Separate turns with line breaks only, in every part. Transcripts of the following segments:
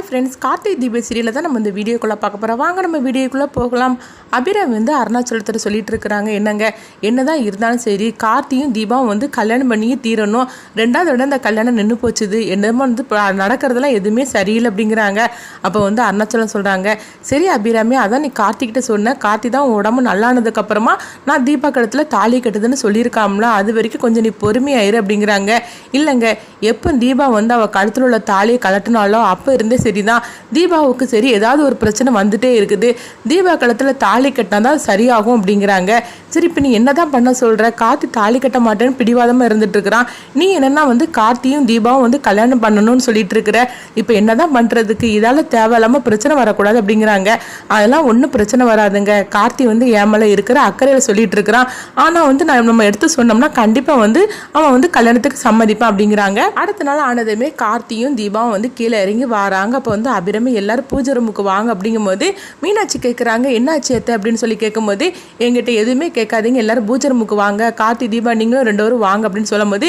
Hi friends Karthik தீப சீரியலில் தான் நம்ம இந்த வீடியோக்குள்ளே பார்க்க போகிறோம் வாங்க நம்ம வீடியோக்குள்ளே போகலாம். அபிராம் வந்து அருணாச்சலத்தில் சொல்லிட்டு இருக்கிறாங்க. என்னங்க? என்னதான் இருந்தாலும் சரி கார்த்தியும் தீபாவும் வந்து கல்யாணம் பண்ணியே தீரணும். ரெண்டாவது விட அந்த கல்யாணம் நின்று போச்சுது. என்னமோ வந்து ப- நடக்கிறதெல்லாம் எதுவுமே சரியில்லை அப்படிங்கிறாங்க. அப்போ வந்து அருணாச்சலம் சொல்கிறாங்க சரி அபிராமி அதான் நீ கார்த்திகிட்ட சொன்ன. கார்த்தி தான் உன் உடம்பு நல்லானதுக்கப்புறமா நான் தீபா கடத்தில் தாலி கட்டுதுன்னு சொல்லியிருக்காம்ல. அது வரைக்கும் கொஞ்சம் நீ பொறுமையாயிரு அப்படிங்கிறாங்க. இல்லைங்க எப்போ தீபா வந்து அவள் கழுத்தில் உள்ள தாலியை கலட்டினாலோ அப்போ இருந்தே சரிதான் தீபாவுக்கு சரி ஏதாவது ஒரு பிரச்சனை வந்துட்டே இருக்குது. தீபா காலத்தில் தாலி கட்டினா தான் சரியாகும் அப்படிங்கிறாங்க. சரி இப்போ நீ என்ன தான் பண்ண சொல்கிற கார்த்தி தாலி கட்ட மாட்டேன்னு பிடிவாதமாக இருந்துட்டுருக்கிறான் நீ என்னென்னா வந்து கார்த்தியும் தீபாவும் வந்து கல்யாணம் பண்ணணும்னு சொல்லிட்டு இருக்கிற. இப்போ என்னதான் பண்ணுறதுக்கு இதால் தேவையில்லாமல் பிரச்சனை வரக்கூடாது அப்படிங்கிறாங்க. அதெல்லாம் ஒன்றும் பிரச்சனை வராதுங்க. கார்த்தி வந்து என் மேலே இருக்கிற அக்கறையில் சொல்லிட்டு இருக்கிறான். ஆனால் வந்து நான் நம்ம எடுத்து சொன்னோம்னா கண்டிப்பாக வந்து அவன் வந்து கல்யாணத்துக்கு சம்மதிப்பான் அப்படிங்கிறாங்க. அடுத்த நாள் ஆனதுமே கார்த்தியும் தீபாவும் வந்து கீழே இறங்கி வராங்க. அப்போ வந்து அபிரமி எல்லாரும் பூஜை ரூமுக்கு வாங்க அப்படிங்கும்போது மீனாட்சி கேட்குறாங்க என்னாச்சு அத்தை? அப்படின்னு சொல்லி கேட்கும்போது எங்கிட்ட எதுவுமே கேட்காதீங்க. எல்லாரும் பூச்சர் ரூமுக்கு வாங்க கார்த்தி தீபா நீங்களும் ரெண்டு பேரும் வாங்க அப்படின்னு சொல்லும்போது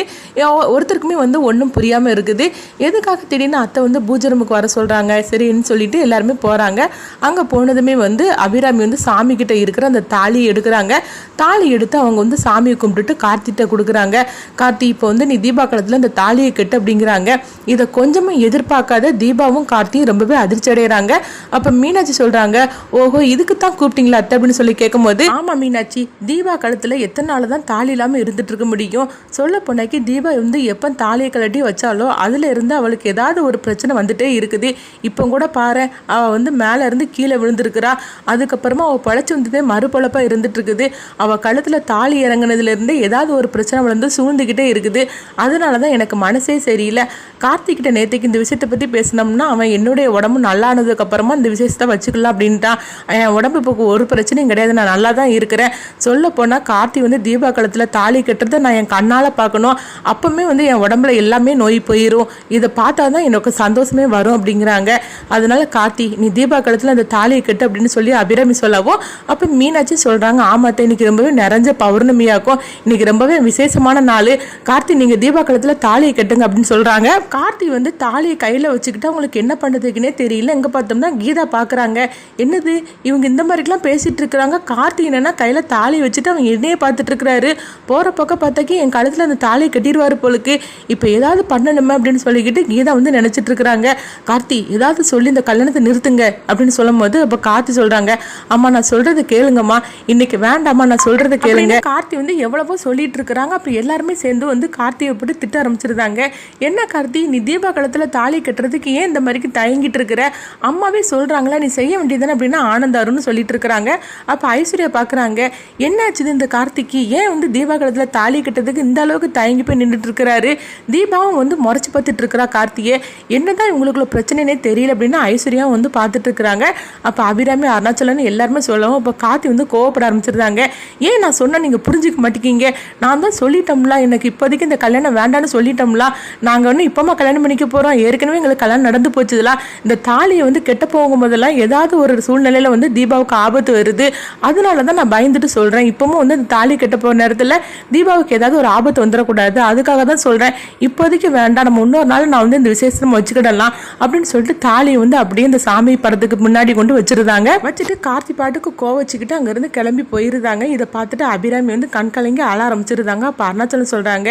ஒருத்தருக்குமே வந்து ஒன்றும் புரியாமல் இருக்குது. எதுக்காக திடீர்னு அத்தை வந்து பூஜரமுக்கு வர சொல்கிறாங்க சரின்னு சொல்லிட்டு எல்லாருமே போகிறாங்க அங்கே போனதுமே வந்து அபிராமி வந்து சாமி கிட்ட இருக்கிற அந்த தாலியை எடுக்கிறாங்க. தாலி எடுத்து அவங்க வந்து சாமியை கும்பிட்டுட்டு கார்த்திகிட்ட கொடுக்குறாங்க. கார்த்தி இப்போ வந்து நீ தீபா காலத்தில் இந்த தாலியை கெட்டு அப்படிங்கிறாங்க. இதை கொஞ்சமும் எதிர்பார்க்காத தீபாவும் கார்த்தியும் ரொம்பவே அதிர்ச்சி அடைகிறாங்க அப்போ மீனாட்சி சொல்கிறாங்க ஓஹோ இதுக்கு தான் கூப்பிட்டீங்களா அத்தை அப்படின்னு சொல்லி கேட்கும்போது ஆமாம் மீனாட்சி. தீபா கழுத்தில் எத்தனை நாள் தான் தாலி இல்லாமல் இருந்துட்டு இருக்க முடியும்? சொல்ல போனாக்கி தீபா வந்து எப்போ தாலியை கழட்டி வச்சாலோ அதில் இருந்து அவளுக்கு ஏதாவது ஒரு பிரச்சனை வந்துட்டே இருக்குது. இப்போ கூட பாரு அவள் வந்து மேலே இருந்து கீழே விழுந்திருக்கிறா. அதுக்கப்புறமா அவள் பழச்சி வந்ததே மறுபழப்பாக இருந்துட்டு இருக்குது அவள் கழுத்தில் தாலி இறங்குனதுலேருந்து ஏதாவது ஒரு பிரச்சனை வந்து சூழ்ந்துக்கிட்டே இருக்குது. அதனால தான் எனக்கு மனசே சரியில்லை. கார்த்திகிட்ட நேற்றுக்கு இந்த விஷயத்தை பற்றி பேசினோம்னா அவன் என்னுடைய உடம்பு நல்லானதுக்கப்புறமா இந்த விஷயத்தை வச்சுக்கலாம் அப்படின்ட்டான். என் உடம்பு இப்போ ஒரு பிரச்சனையும் கிடையாது. நான் நல்லா தான் இருக்கிறேன். ஸோ சொல்ல போனால் கார்த்தி வந்து தீபா காலத்தில் தாலி கட்டுறதை நான் என் கண்ணால் பார்க்கணும். அப்போவுமே வந்து என் உடம்புல எல்லாமே நோய் போயிடும் இதை பார்த்தா தான் எனக்கு சந்தோஷமே வரும் அப்படிங்கிறாங்க. அதனால கார்த்தி நீ தீபா காலத்தில் அந்த தாலியை கட்டு அப்படின்னு சொல்லி அபிராமி சொல்லவும் அப்போ மீனாட்சி சொல்கிறாங்க ஆமாத்தை இன்னைக்கு ரொம்பவே நிறைஞ்ச பௌர்ணமியாக்கும் இன்னைக்கு ரொம்பவே விசேஷமான நாள். கார்த்தி நீங்கள் தீபா காலத்தில் தாலியை கட்டுங்க அப்படின்னு சொல்கிறாங்க கார்த்தி வந்து தாலியை கையில் வச்சுக்கிட்டு அவங்களுக்கு என்ன பண்ணுறதுக்குன்னே தெரியல. எங்கே பார்த்தோம்னா கீதா பார்க்குறாங்க. என்னது? இவங்க இந்த மாதிரிலாம் பேசிகிட்டு இருக்கிறாங்க. கார்த்தி என்னன்னா கையில் தாலி வச்சுட்டு அவங்க என்னையே பார்த்துட்டு இருக்கிறாரு போகிற பக்கம் பார்த்தாக்கி என் கழுத்தில் அந்த தாலியை கட்டிடுவார் போலுக்கு. இப்போ ஏதாவது பண்ணணுமே அப்படின்னு சொல்லிக்கிட்டு கீதா வந்து நினச்சிட்டு இருக்கிறாங்க கார்த்தி ஏதாவது சொல்லி இந்த கல்யாணத்தை நிறுத்துங்க அப்படின்னு சொல்லும்போது அப்போ கார்த்தி சொல்கிறாங்க அம்மா நான் சொல்கிறத கேளுங்கம்மா. இன்னைக்கு வேண்டாம்மா நான் சொல்கிறத கேளுங்க. கார்த்தி வந்து எவ்வளவோ சொல்லிட்டு இருக்கிறாங்க அப்போ எல்லாருமே சேர்ந்து வந்து கார்த்தியை போட்டு திட்ட ஆரம்பிச்சிருந்தாங்க. என்ன கார்த்தி நீ தீபா காலத்தில் தாலி கட்டுறதுக்கு ஏன் இந்த மாதிரிக்கு தயங்கிட்டு இருக்கிற அம்மாவே சொல்கிறாங்களா நீ செய்ய வேண்டியதானே அப்படின்னா ஆனந்தாருன்னு சொல்லிட்டு இருக்கிறாங்க அப்போ ஐஸ்வர்யா பார்க்குறாங்க என்னாச்சுது இந்த கார்த்திக்கு? ஏன் வந்து தீபா தாலி கட்டுறதுக்கு இந்த அளவுக்கு தயங்கி போய் நின்றுட்டு இருக்கிறாரு? தீபாவும் வந்து முறைச்சி பார்த்துட்டு இருக்கிறா என்ன என்னதான் இவங்களுக்குள்ள பிரச்சனைனே தெரியல அப்படின்னு ஐஸ்வர்யாவும் வந்து பார்த்துட்டு இருக்கிறாங்க. அப்போ அபிராமி அருணாச்சலன்னு எல்லாருமே சொல்லவும் இப்போ கார்த்தி வந்து கோவப்பட ஆரம்பிச்சிருந்தாங்க ஏன் நான் சொன்னால் நீங்கள் புரிஞ்சுக்க மாட்டேங்கிங்க? நான் தான் சொல்லிட்டோம்ல எனக்கு இப்போதைக்கு இந்த கல்யாணம் வேண்டாம்னு சொல்லிட்டோம்ல. நாங்கள் வந்து இப்போமா கல்யாணம் பண்ணிக்க போகிறோம் ஏற்கனவே எங்களுக்கு கல்யாணம் நடந்து போச்சுதுல இந்த தாலியை வந்து கெட்ட போகும்போதெல்லாம் ஏதாவது ஒரு சூழ்நிலையில் வந்து தீபாவுக்கு ஆபத்து வருது. அதனால தான் நான் பயந்துட்டு சொல்கிறேன் இப்போவும் வந்து இந்த தாலி கெட்ட போகிற நேரத்தில் தீபாவுக்கு ஏதாவது ஒரு ஆபத்து வந்துடக்கூடாது அதுக்காக தான் சொல்கிறேன் இப்போதைக்கு வேண்டாம். நம்ம இன்னொரு நாள் நான் வந்து இந்த விசேஷம் நம்ம வச்சுக்கிடலாம் அப்படின்னு சொல்லிட்டு தாலியை வந்து அப்படியே இந்த சாமி படத்துக்கு முன்னாடி கொண்டு வச்சிருந்தாங்க. வச்சுட்டு கார்த்தி பாட்டுக்கு கோவச்சிக்கிட்டு அங்கேருந்து கிளம்பி போயிருந்தாங்க. இதை பார்த்துட்டு அபிராமி வந்து கண் கலங்கி அழ ஆரம்பிச்சிருந்தாங்க. அப்போ அருணாச்சலம் சொல்கிறாங்க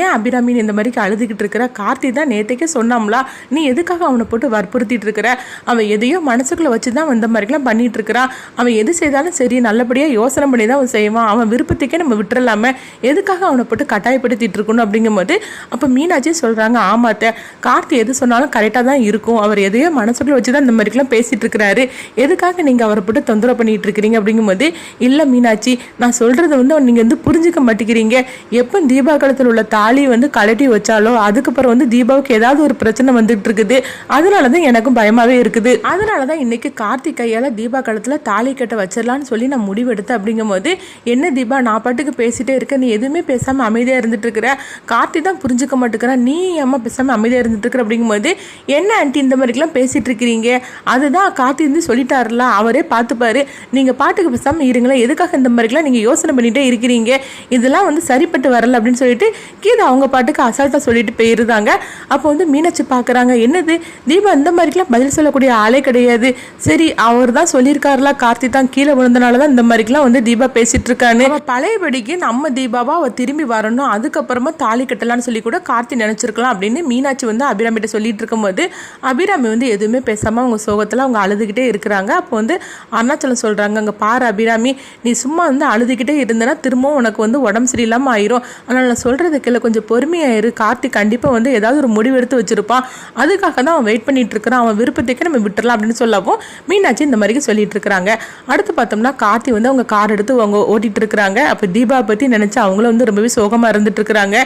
ஏன் அபிராமி நீ இந்த மாதிரிக்கு அழுதுகிட்டு இருக்கிற? கார்த்தி தான் நேற்றுக்கே சொன்னாம்ல. நீ எதுக்காக அவனை போட்டு வற்புறுத்திட்டு இருக்கிற? அவன் எதையோ மனசுக்குள்ளே வச்சு தான் இந்த மாதிரிலாம் பண்ணிட்டு இருக்கிறான். அவன் எது செய்தாலும் சரி நல்லபடியாக யோசனை பண்ணி தான் அவன் செய்வான் அவன் விருப்பத்துக்கே நம்ம விட்டுறலாம. எதுக்காக அவனை போட்டு கட்டாயப்படுத்திட்டு இருக்கணும் அப்படிங்கும்போது அப்போ மீனாட்சி சொல்கிறாங்க ஆமாத்த கார்த்தி எது சொன்னாலும் கரெக்டாக தான் இருக்கும். அவர் எதையோ மனசுக்குள்ள வச்சு தான் இந்த மாதிரிலாம் பேசிட்டு இருக்கிறாரு. எதுக்காக நீங்கள் அவரை போட்டு தொந்தரவு பண்ணிட்டு இருக்கிறீங்க? அப்படிங்கும்போது இல்லை மீனாட்சி நான் சொல்கிறத வந்து நீங்கள் வந்து புரிஞ்சுக்க மாட்டேங்கிறீங்க. எப்போ தீபா காலத்தில் உள்ள தாலி வந்து கழட்டி வச்சாலோ அதுக்கப்புறம் வந்து தீபாவுக்கு ஏதாவது ஒரு பிரச்சனை வந்துட்டு இருக்குது. அதனால தான் எனக்கும் பயமாகவே இருக்குது. அதனால தான் இன்னைக்கு கார்த்திக் கையால் தீபா காலத்தில் தாலி கட்ட வச்சிடலான்னு சொல்லி நான் முடிவெடுத்தேன். அப்படிங்கும்போது என்ன தீபா நான் பாட்டுக்கு பேசிகிட்டே இருக்கேன் நீ எதுவுமே பேசாமல் அமைதியாக இருந்துட்டு இருக்கிற கார்த்தி தான் புரிஞ்சுக்க மாட்டேங்கிறான். நீ அம்மா பேசாமல் அமைதியாக இருந்துட்டு இருக்கிற அப்படிங்கும்போது என்ன ஆண்டி இந்த மாதிரிக்கெலாம் பேசிகிட்டு இருக்கிறீங்க அதுதான் கார்த்தி வந்து சொல்லிட்டாருல அவரே பார்த்துப்பாரு நீங்கள் பாட்டுக்கு பேசாமல் இருங்களேன். எதுக்காக இந்த மாதிரிக்கெலாம் நீங்கள் யோசனை பண்ணிகிட்டே இருக்கிறீங்க? இதெல்லாம் வந்து சரிப்பட்டு வரல அப்படின்னு சொல்லிட்டு கீதா அவங்க பாட்டுக்கு அசால்ட்டாக சொல்லிட்டு போயிருந்தாங்க. அப்போ வந்து மீனாட்சி பார்க்குறாங்க என்னது? தீபா இந்த மாதிரிக்கெலாம் பதில் சொல்லக்கூடிய ஆளே கிடையாது. சரி அவர் தான் சொல்லியிருக்காருல கார்த்தி தான் கீழே விழுந்தனால தான் இந்த மாதிரிக்கெல்லாம் வந்து தீபா பேசிட்டு இருக்கான்னு பழையபடிக்கு நம்ம தீபாவா அவ திரும்பி வரணும் அதுக்கப்புறமா தாலி கட்டலாம்னு சொல்லி கூட கார்த்தி நினைச்சிருக்கலாம் அப்படின்னு மீனாட்சி வந்து அபிராமிகிட்ட சொல்லிட்டு இருக்கும்போது அபிராமி வந்து எதுவுமே பேசாம அவங்க சோகத்துல அவங்க அழுதுகிட்டே இருக்கிறாங்க. அப்போ வந்து அருணாச்சலம் சொல்றாங்க அங்க பாரு அபிராமி நீ சும்மா வந்து அழுதுகிட்டே இருந்தனா திரும்பவும் உனக்கு வந்து உடம்பு சரியில்லாம ஆயிரும். ஆனால் நான் சொல்கிறதுக்கு இல்லை கொஞ்சம் பொறுமையாயிரு கார்த்தி கண்டிப்பா வந்து ஏதாவது ஒரு முடிவு எடுத்து வச்சிருப்பான் அதுக்காக தான் அவன் வெயிட் பண்ணிட்டு இருக்கிறான். அவன் விருப்பத்துக்கு நம்ம விட்டுறலாம் அப்படின்னு சொல்லவும் மீனாட்சி இந்த மாதிரி சொல்லிட்டு இருக்கிறாங்க. அடுத்து பார்த்தோம்னா கார்த்தி வந்து அவங்க கார் எடுத்து அவங்க ஓட்டிகிட்டு இருக்கிறாங்க அப்போ தீபா பற்றி நினச்சி அவங்களும் வந்து ரொம்பவே சோகமாக இருந்துட்டு இருக்கிறாங்க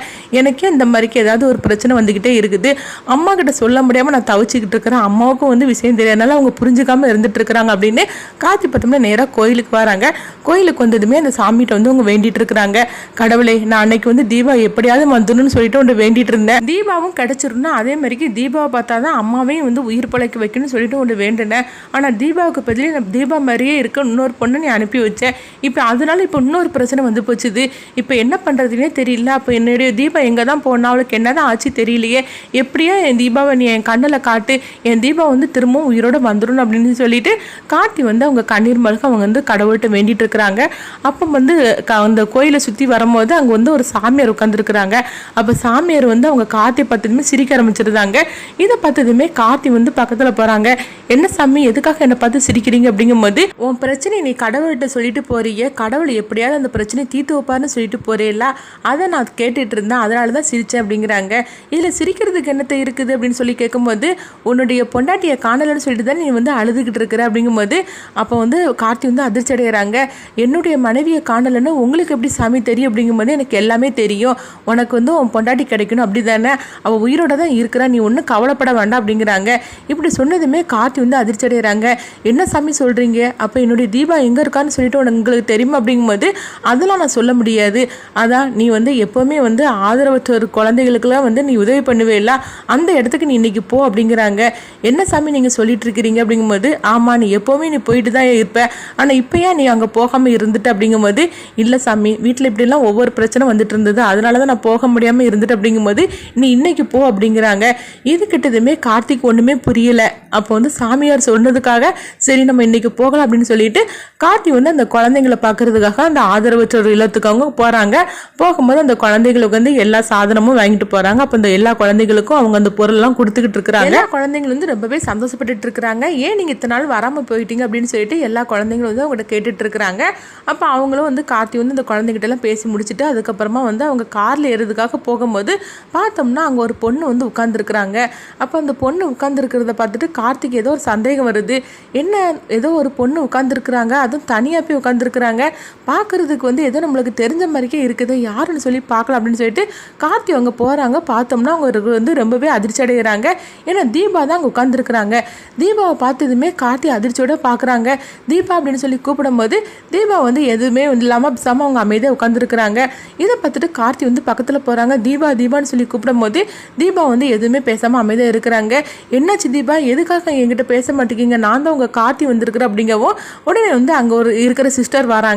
எனக்கே இந்த மாதிரிக்கு ஏதாவது ஒரு பிரச்சனை வந்துக்கிட்டே இருக்குது. அம்மா கிட்ட சொல்ல முடியாமல் நான் தவிச்சிக்கிட்டு இருக்கிறேன் அம்மாவுக்கும் வந்து விஷயம் தெரியாதனால அவங்க புரிஞ்சுக்காம இருந்துட்டு இருக்கிறாங்க அப்படின்னு கார்த்தி பார்த்தோம்னா நேராக கோயிலுக்கு வராங்க. கோயிலுக்கு வந்ததுமே அந்த சாமிகிட்ட வந்து அவங்க வேண்டிட்டு இருக்கிறாங்க கடவுளே நான் அன்னைக்கு வந்து தீபா எப்படியாவது வந்துடணும்னு சொல்லிட்டு ஒன்று வேண்டிட்டு இருந்தேன் தீபாவும் கிடச்சிருந்தா அதே மாதிரிக்கு தீபாவை பார்த்தா தான் அம்மாவையும் வந்து உயிர் பிழைக்க வைக்கணும்னு சொல்லிட்டு ஒன்று வேண்டினேன். ஆனால் தீபாவுக்கு பதிலே நான் தீபா மாதிரியே இருக்க இன்னொரு பொண்ணு நீ அனுப்பி வச்சேன் இப்போ அதனால இப்போ இன்னொரு பிரச்சனை வந்து போச்சுது. இப்போ என்ன பண்ணுறதுனே தெரியல. அப்போ என்னுடைய தீபா எங்கே தான் போனால் அவளுக்கு என்னதான் ஆச்சு தெரியலையே. எப்படியோ என் தீபாவை நீ என் கண்ணில் காட்டு. என் தீபா வந்து திரும்பவும் உயிரோடு வந்துடும் அப்படின்னு சொல்லிட்டு கார்த்தி வந்து அவங்க கண்ணீர் மல்க அவங்க வந்து கடவுள்கிட்ட வேண்டிட்டு இருக்கிறாங்க. அப்போ வந்து க- அந்த கோயிலை சுற்றி வரும்போது அங்கே வந்து ஒரு சாமியார் உட்காந்துருக்குறாங்க அப்போ சாமியார் வந்து அவங்க கார்த்தி பார்த்ததுமே சிரிக்க ஆரம்பிச்சிருந்தாங்க இதை பார்த்ததுமே கார்த்தி வந்து பக்கத்தில் போகிறாங்க என்ன சாமி எதுக்காக என்னை பார்த்து சிரிக்கிறீங்க? அப்படிங்கும்போது உன் பிரச்சனை நீ கடவுள்கிட்ட சொல்லிட்டு போறீங்க. கடவுள் எப்படியாவது அந்த பிரச்சனையை தீர்த்து வைப்பார்னு சொல்லிட்டு போறேல்ல? அதை நான் கேட்டுட்டு இருந்தேன். அதனால தான் சிரிச்சேன் அப்படிங்கிறாங்க. இதில் சிரிக்கிறதுக்கு என்னத்தை இருக்குது அப்படின்னு சொல்லி கேட்கும்போது உன்னுடைய பொண்டாட்டியை காணலன்னு சொல்லிட்டு தான் நீ வந்து அழுதுகிட்டு இருக்கிற? அப்படிங்கும்போது அப்போ வந்து கார்த்தி வந்து அதிர்ச்சி அடைகிறாங்க. என்னுடைய மனைவியை காணலைன்னு உங்களுக்கு எப்படி சாமி தெரியும்? அப்படிங்கும்போது எனக்கு எல்லாமே தெரியும். உனக்கு வந்து உன் பொண்டாட்டி கிடைக்கணும் அப்படி தானே அவள் உயிரோட தான் இருக்கிறா. நீ ஒன்றும் கவலைப்பட வேண்டாம் அப்படிங்கிறாங்க. இப்படி சொன்னதுமே கார்த்தி வந்து அதிர்ச்சி அடைகிறாங்க. என்ன சாமி சொல்கிறீங்க அப்போ என்னுடைய தீபா எங்கே இருக்கான்னு சொல்லிட்டு உனக்கு உங்களுக்கு தெரியுமா? அப்படிங்கும்போது அதெல்லாம் நான் சொல்ல முடியாது. அதான் நீ வந்து எப்போவுமே வந்து ஆதரவற்ற குழந்தைகளுக்கெல்லாம் வந்து நீ உதவி பண்ணுவே இல்ல. அந்த இடத்துக்கு நீ இன்னைக்கு போ அப்படிங்கிறாங்க. என்ன சாமி நீங்கள் சொல்லிட்டு இருக்கிறீங்க அப்படிங்கும்போது ஆமாம் நீ எப்போவுமே நீ போயிட்டு தான் இருப்ப. ஆனால் இப்போ ஏன் நீ அங்கே போகாமல் இருந்துட்ட அப்படிங்கும்போது இல்லை சாமி வீட்டில் இப்படிலாம் ஒவ்வொரு பிரச்சனை வந்துட்டு இருந்தது அதனால தான் நான் போக முடியாமல் இருந்துட்டு அப்படிங்கும்போது நீ இன்னைக்கு போ அப்படிங்கிறாங்க. இது கிட்டதுமே கார்த்திக் ஒன்றுமே புரியலை. அப்போ வந்து சாமியார் சொன்னதுக்காக சரி நம்ம இன்னைக்கு போகலாம் அப்படின்னு சொல்லிட்டு கார்த்தி வந்து அந்த குழந்தைங்களை பார்க்கறதுக்காக அந்த ஆதரவற்றோர் இல்லத்துக்கு அவங்க போகிறாங்க போகும்போது அந்த குழந்தைகளுக்கு வந்து எல்லா சாதனமும் வாங்கிட்டு போகிறாங்க அப்போ இந்த எல்லா குழந்தைகளுக்கும் அவங்க அந்த பொருள்லாம் கொடுத்துக்கிட்டு இருக்கிறாங்க. எல்லா குழந்தைங்களும் வந்து ரொம்பவே சந்தோஷப்பட்டுட்டு இருக்கிறாங்க. ஏன் நீங்கள் இத்தனை நாள் வராமல் போயிட்டீங்க அப்படின்னு சொல்லிட்டு எல்லா குழந்தைங்களும் வந்து அவங்ககிட்ட கேட்டுட்டு இருக்கிறாங்க. அப்போ அவங்களும் வந்து கார்த்தி வந்து இந்த குழந்தைகிட்ட எல்லாம் பேசி முடிச்சுட்டு அதுக்கப்புறமா வந்து அவங்க காரில் ஏறுறதுக்காக போகும்போது பார்த்தோம்னா அங்கே ஒரு பொண்ணு வந்து உட்காந்துருக்குறாங்க அப்போ அந்த பொண்ணு உட்காந்துருக்கிறத பார்த்துட்டு கார்த்திக் ஏதோ ஒரு சந்தேகம் வருது. என்ன ஏதோ ஒரு பொண்ணு உட்காந்துருக்குறாங்க அதுவும் தனியாக போய் உட்காந்துருக்குறாங்க பார்க்குறதுக்கு வந்து ஏதோ நம்மளுக்கு தெரிஞ்ச மாதிரிக்கே இருக்குது. யாருன்னு சொல்லி பார்க்கலாம் அப்படின்னு சொல்லிட்டு கார்த்தி அவங்க போகிறாங்க பார்த்தோம்னா அவங்க வந்து ரொம்பவே அதிர்ச்சி அடைகிறாங்க ஏன்னா தீபா தான் அங்கே உட்காந்துருக்குறாங்க தீபாவை பார்த்ததுமே கார்த்தி அதிர்ச்சியோட பார்க்குறாங்க. தீபா அப்படின்னு சொல்லி கூப்பிடும்போது தீபா வந்து எதுவுமே இல்லாமல் பேசாமல் அவங்க அமைதியாக உட்காந்துருக்குறாங்க இதை பார்த்துட்டு கார்த்தி வந்து பக்கத்தில் போகிறாங்க தீபா தீபான்னு சொல்லி கூப்பிடும்போது தீபா வந்து எதுவுமே பேசாமல் அமைதியாக இருக்கிறாங்க. என்னாச்சு தீபா? எதுக்காக என்கிட்ட பேச மாட்டேங்கிங்க நான் தான் உங்கள் கார்த்தி வந்திருக்கிறேன் அப்படிங்கவும் உடனே வந்து அங்கே ஒரு இருக்கிற சிஸ்டர் வராங்க.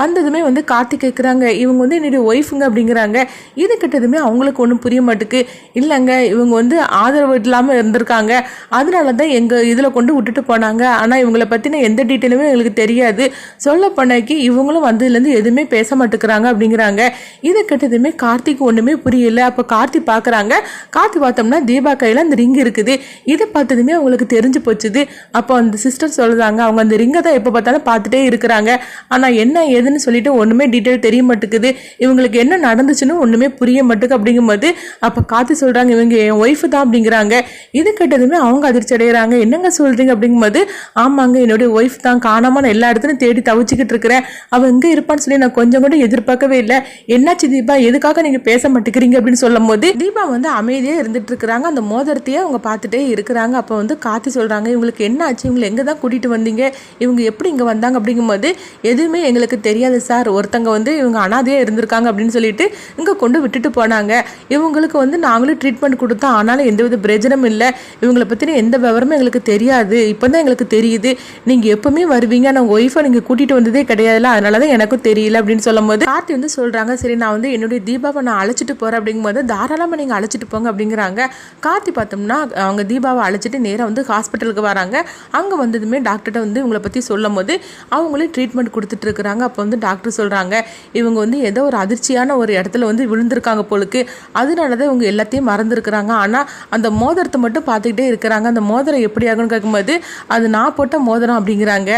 வந்ததுமே வந்து கார்த்தி கேட்குறாங்க இவங்க வந்து என்னுடைய ஒய்ஃபுங்க அப்படிங்கிறாங்க. இது கிட்டதுமே அவங்களுக்கு ஒன்றும் புரிய மாட்டுக்கு. இல்லைங்க இவங்க வந்து ஆதரவு இல்லாமல் இருந்திருக்காங்க. அதனால தான் எங்கள் இதில் கொண்டு விட்டுட்டு போனாங்க. ஆனால் இவங்கள பற்றின எந்த டீட்டெயிலுமே எங்களுக்கு தெரியாது. சொல்ல பண்ணாக்கி இவங்களும் வந்ததுலேருந்து எதுவுமே பேச மாட்டேங்கிறாங்க அப்படிங்கிறாங்க. இதை கிட்டதுமே கார்த்திக் ஒன்றுமே புரியல. அப்போ கார்த்தி பார்க்குறாங்க கார்த்தி பார்த்தோம்னா தீபா கையில் அந்த ரிங் இருக்குது. இதை பார்த்ததுமே அவங்களுக்கு தெரிஞ்சு போச்சுது. அப்போ அந்த சிஸ்டர் சொல்கிறாங்க அவங்க அந்த ரிங்கை தான் எப்போ பார்த்தாலும் பார்த்துட்டே இருக்கிறாங்க. ஆனால் என்ன ஏதுன்னு சொல்லிட்டு ஒன்றுமே டீட்டெயில் தெரிய மாட்டேங்குது. இவங்களுக்கு என்ன நடந்துச்சுன்னு ஒன்றுமே புரிய மாட்டேங்குது அப்படிங்கும்போது அப்போ காத்து சொல்கிறாங்க இவங்க என் ஒய்ஃபு தான் அப்படிங்கிறாங்க. இது கேட்டதுமே அவங்க அதிர்ச்சி அடைகிறாங்க என்னங்க சொல்கிறீங்க அப்படிங்கும்போது ஆமாங்க என்னுடைய ஒய்ஃப் தான். காணாமல் நான் எல்லா இடத்துலையும் தேடி தவிச்சிக்கிட்டு இருக்கிறேன். அவள் எங்கே இருப்பான்னு சொல்லி நான் கொஞ்சம் கூட எதிர்பார்க்கவே இல்லை. என்னாச்சு தீபா? எதுக்காக நீங்கள் பேச மாட்டேங்கிறீங்க? அப்படின்னு சொல்லும் போது தீபா வந்து அமைதியாக இருந்துட்டு இருக்கிறாங்க. அந்த மோதிரத்தையே அவங்க பார்த்துட்டே இருக்கிறாங்க. அப்போ வந்து காத்து சொல்கிறாங்க இவங்களுக்கு என்ன ஆச்சு இவங்களை எங்கே தான் கூட்டிகிட்டு வந்தீங்க? இவங்க எப்படி இங்கே வந்தாங்க? அப்படிங்கும்போது எதுவுமே எங்களுக்கு தெரியாது சார். ஒருத்தங்க வந்து இவங்க அனாதையாக இருந்திருக்காங்க அப்படின்னு சொல்லிட்டு இங்கே கொண்டு விட்டுட்டு போனாங்க. இவங்களுக்கு வந்து நாங்களும் ட்ரீட்மெண்ட் கொடுத்தோம். ஆனாலும் எந்தவித பிரயோஜனமும் இல்லை. இவங்களை பற்றின எந்த விவரமும் எங்களுக்கு தெரியாது. இப்போ தான் எங்களுக்கு தெரியுது. நீங்கள் எப்பவுமே வருவீங்க. ஆனால் ஒய்ஃபை நீங்கள் கூட்டிகிட்டு வந்ததே கிடையாதுல அதனால தான் எனக்கும் தெரியல அப்படின்னு சொல்லும் போது கார்த்தி வந்து சொல்கிறாங்க சரி நான் வந்து என்னுடைய தீபாவை நான் அழைச்சிட்டு போகிறேன் அப்படிங்கும்போது தாராளமாக நீங்கள் அழைச்சிட்டு போங்க. அப்படிங்கிறாங்க. கார்த்தி பார்த்தோம்னா அவங்க தீபாவை அழைச்சிட்டு நேராக வந்து ஹாஸ்பிட்டலுக்கு வராங்க. அங்கே வந்ததுமே டாக்டர்கிட்ட வந்து இவங்களை பற்றி சொல்லும் போது அவங்களே ட்ரீட்மெண்ட் கொடுத்துட்டு இருக்கிறாங்க. அப்போ வந்து டாக்டர் சொல்கிறாங்க இவங்க வந்து ஏதோ ஒரு அதிர்ச்சியான ஒரு இடத்துல வந்து விழுந்திருக்காங்க போலுக்கு. அதனால தான் இவங்க எல்லாத்தையும் மறந்துருக்குறாங்க. ஆனால் அந்த மோதிரத்தை மட்டும் பார்த்துக்கிட்டே இருக்கிறாங்க. அந்த மோதிரம் எப்படி ஆகும்னு கேட்கும்போது அது நான் போட்ட மோதிரம் அப்படிங்கிறாங்க.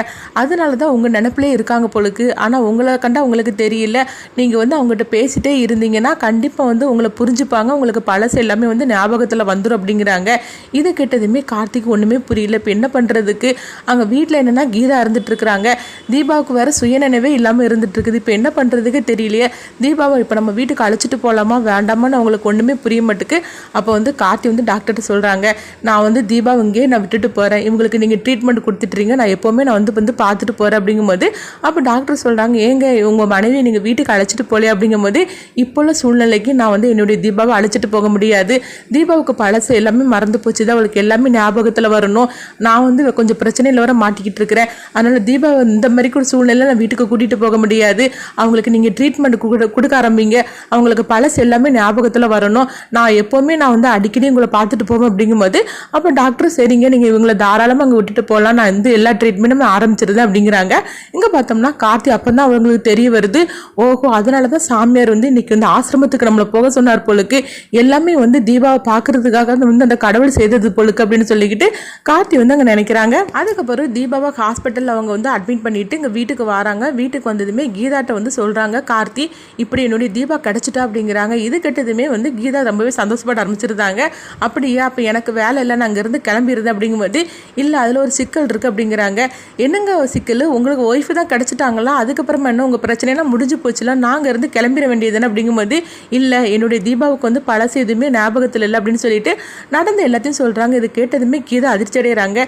அதனால தான் உங்கள் நினப்பிலே இருக்காங்க போலுக்கு. ஆனால் உங்களை கண்டா உங்களுக்கு தெரியல. நீங்கள் வந்து அவங்ககிட்ட பேசிகிட்டே இருந்தீங்கன்னா கண்டிப்பாக வந்து உங்களை புரிஞ்சுப்பாங்க. உங்களுக்கு பழசு எல்லாமே வந்து ஞாபகத்தில் வந்துடும் அப்படிங்கிறாங்க. இதை கேட்டதுமே கார்த்திக் ஒன்றுமே புரியல. இப்போ என்ன பண்ணுறதுக்கு அங்கே வீட்டில் என்னென்னா கீதா இருந்துட்டு இருக்கிறாங்க. தீபாவுக்கு வேறு சுயநினைவே இல்லாமல் இருந்துட்டு இருக்குது இப்போ என்ன பண்ணுறதுக்கு தெரியலையே. தீபாவை இப்போ நம்ம வீட்டுக்கு அழைச்சிட்டு போகலாமா வேண்டாமான்னு அவங்களுக்கு ஒன்றுமே புரிய மாட்டுக்கு. அப்போ வந்து கார்த்தி வந்து டாக்டர்கிட்ட சொல்கிறாங்க நான் வந்து தீபா இங்கேயே நான் விட்டுட்டு போகிறேன் இவங்களுக்கு நீங்கள் ட்ரீட்மெண்ட் கொடுத்துட்றீங்க நான் எப்போவுமே நான் வந்து வந்து பார்த்துட்டு போகிறேன் அப்படிங்கும்போது அப்போ டாக்டர் சொல்கிறாங்க ஏங்க உங்கள் மனைவியை நீங்கள் வீட்டுக்கு அழைச்சிட்டு போகலையே அப்படிங்கும்போது இப்போ உள்ள சூழ்நிலைக்கு நான் வந்து என்னுடைய தீபாவை அழைச்சிட்டு போக முடியாது. தீபாவுக்கு பழசு எல்லாமே மறந்து போச்சு தான் அவளுக்கு எல்லாமே ஞாபகத்தில் வரணும். நான் வந்து கொஞ்சம் பிரச்சனையில் வர மாட்டிக்கிட்டு இருக்கிறேன். அதனால் தீபாவை இந்த மாதிரி ஒரு சூழ்நிலை நான் வீட்டுக்கு கூட்டிகிட்டு போக முடியாது. அவங்களுக்கு நீங்கள் ட்ரீட்மெண்ட் கொடுக்க ஆரம்பிங்க. அவங்களுக்கு பழசு எல்லாமே ஞாபகத்தில் வரணும். நான் எப்போவுமே நான் வந்து அடிக்கடி உங்களை பார்த்துட்டு போவேன் அப்படிங்கும்போது அப்போ டாக்டர் சரிங்க நீங்கள் இவங்களை தாராளமாக அங்கே விட்டுட்டு போகலாம் நான் வந்து எல்லா ட்ரீட்மெண்ட்டும் ஆரம்பிச்சிருந்தேன் அப்படிங்கிறாங்க. இங்கே பார்த்தோம்னா கார்த்தி அப்போ தான் அவங்களுக்கு தெரிய வருது. ஓஹோ அதனால தான் சாமியார் வந்து இன்னைக்கு வந்து ஆசிரமத்துக்கு நம்மளை போக சொன்னார் போலுக்கு. எல்லாமே வந்து தீபாவை பார்க்கறதுக்காக வந்து அந்த கடவுள் செய்தது போலுக்கு அப்படின்னு சொல்லிக்கிட்டு கார்த்தி வந்து அங்கே நினைக்கிறாங்க. அதுக்கப்புறம் தீபாவை ஹாஸ்பிட்டலில் அவங்க வந்து அட்மிட் பண்ணிட்டு இங்கே வீட்டுக்கு வராங்க. வீட்டுக்கு வந்ததுமே கீதாட்ட வந்து சொல்கிறாங்க கார்த்தி இப்படி என்னுடைய தீபா கிடச்சிட்டா அப்படிங்கிறாங்க. இது கெட்டதுமே வந்து கீதா ரொம்பவே சந்தோஷப்பட ஆரம்பிச்சிருந்தாங்க. அப்படியா அப்போ எனக்கு வேலை இல்லை நான் அங்கேருந்து கிளம்பிடுது அப்படிங்கும்போது இல்லை அதில் ஒரு சிக்கல் இருக்குது அப்படிங்கிறாங்க. என்னங்க சிக்கல்? உங்களுக்கு ஒய்ஃபு தான் கிடச்சிட்டாங்களா? அதுக்கப்புறமா என்ன? உங்கள் பிரச்சனையெல்லாம் முடிஞ்சு போச்சுல நாங்கள் இருந்து கிளம்பிட வேண்டியதுன்னு அப்படிங்கும்போது இல்லை என்னுடைய தீபாவுக்கு வந்து பழசு எதுவுமே ஞாபகத்தில் இல்லை அப்படின்னு சொல்லிட்டு நடந்த எல்லாத்தையும் சொல்கிறாங்க இது கேட்டதுமே கீதா அதிர்ச்சி அடைகிறாங்க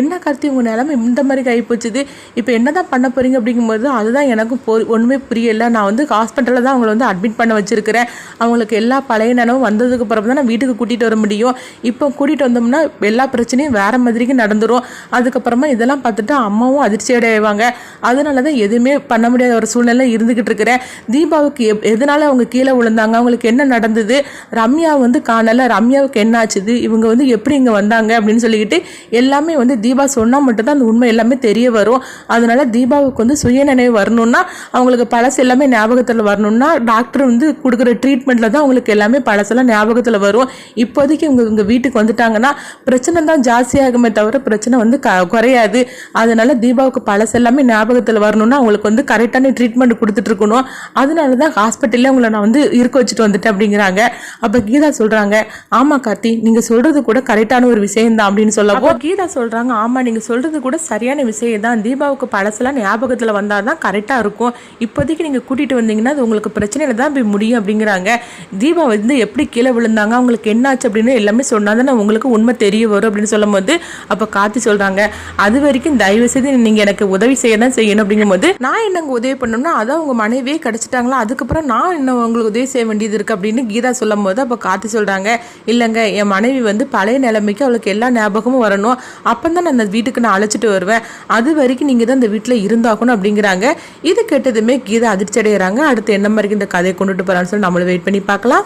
என்ன கார்த்தி உங்கள் நிலமை இந்த மாதிரி கை போச்சுது? இப்போ என்ன தான் பண்ண போகிறீங்க அப்படிங்கும்போது அதுதான் எனக்கும் பொ ஒன்றுமே புரியலை. நான் வந்து ஹாஸ்பிட்டலில் தான் அவங்கள வந்து அட்மிட் பண்ண வச்சுருக்கிறேன். அவங்களுக்கு எல்லா பழைய நிலவும் வந்ததுக்கு அப்புறம் தான் நான் வீட்டுக்கு கூட்டிகிட்டு வர முடியும். இப்போ கூட்டிகிட்டு வந்தோம்னா எல்லா பிரச்சனையும் வேறு மாதிரிக்கு நடந்துடும் அதுக்கப்புறமா இதெல்லாம் பார்த்துட்டு அம்மாவும் அதிர்ச்சி அடைவாங்க. அதனால தான் எதுவுமே பண்ண முடியாத ஒரு சூழ்நிலை இருந்துக்கிட்டு இருக்கிறேன். தீபாவுக்கு எப் எதனால அவங்க கீழே விழுந்தாங்க? அவங்களுக்கு என்ன நடந்தது? ரம்யா வந்து காணலை. ரம்யாவுக்கு என்ன ஆச்சுது? இவங்க வந்து எப்படி இங்கே வந்தாங்க? அப்படின்னு சொல்லிக்கிட்டு எல்லாமே வந்து தீபா சொன்னால் மட்டும்தான் அந்த உண்மை எல்லாமே தெரிய வரும். அதனால தீபாவுக்கு வந்து நினைவு வரணும்னா அவங்களுக்கு பழசு எல்லாமே ஞாபகத்தில் வரணும்னா டாக்டர் வந்து கொடுக்குற ட்ரீட்மெண்ட்டில் தான் அவங்களுக்கு எல்லாமே பழசெல்லாம் ஞாபகத்தில் வரும். இப்போதைக்கு இவங்க இங்கே வீட்டுக்கு வந்துட்டாங்கன்னா பிரச்சனை தான் ஜாஸ்தியாகுமே தவிர பிரச்சனை வந்து க குறையாது. அதனால தீபாவுக்கு பழசு எல்லாமே ஞாபகத்தில் வரணும்னா அவங்களுக்கு வந்து கரெக்டான ட்ரீட்மெண்ட் கொடுத்துட்டு இருக்கணும். அதனால தான் ஹாஸ்பிட்டலில் அவங்கள நான் வந்து இருக்க வச்சுட்டு வந்துட்டேன் அப்படிங்கிறாங்க. அப்போ கீதா சொல்கிறாங்க ஆமாம் கார்த்தி நீங்கள் சொல்கிறது கூட கரெக்டான ஒரு விஷயம் தான் அப்படின்னு சொல்லப்போ கீதா சொல்கிறாங்க ஆமாம் நீங்கள் சொல்கிறது கூட சரியான விஷயம் தான். தீபாவுக்கு பழசெல்லாம் ஞாபகத்தில் வந்தால் தான் கரெக்டாக இருக்கும். இப்போதைக்கு நீங்கள் கூட்டிகிட்டு வந்தீங்கன்னா அது உங்களுக்கு பிரச்சனையில் தான் போய் முடியும் அப்படிங்கிறாங்க. தீபா வந்து எப்படி கீழே விழுந்தாங்க அவங்களுக்கு என்னாச்சு அப்படின்னு எல்லாமே சொன்னால் தான் உங்களுக்கு உண்மை தெரிய வரும் அப்படின்னு சொல்லும்போது அப்போ காத்தி சொல்கிறாங்க அது வரைக்கும் தயவு செய்து நீங்கள் எனக்கு உதவி செய்ய தான் செய்யணும். அப்படிங்கும்போது நான் என்ன உதவி பண்ணணும்னா அதான் உங்கள் மனைவியே கிடச்சிட்டாங்களா? அதுக்கப்புறம் நான் இன்னும் உங்களுக்கு உதவி செய்ய வேண்டியது இருக்குது அப்படின்னு கீதா சொல்லும் போது அப்போ காத்தி சொல்கிறாங்க இல்லைங்க என் மனைவி வந்து பழைய நிலைமைக்கு அவளுக்கு எல்லா ஞாபகமும் வரணும். அப்போ தான் நான் அந்த வீட்டுக்கு நான் அழைச்சிட்டு வருவேன். அது வரைக்கும் நீங்கள் தான் இந்த வீட்டில் இருந்தாகணும். அப்படிங்கிறாங்க. இது கேட்டதுமே கீதா அதிர்ச்சி அடைகிறாங்க அடுத்து என்ன மாதிரி இந்த கதையை கொண்டுட்டு போகிறான்னு சொல்லி நம்மளும் வெயிட் பண்ணி பார்க்கலாம்.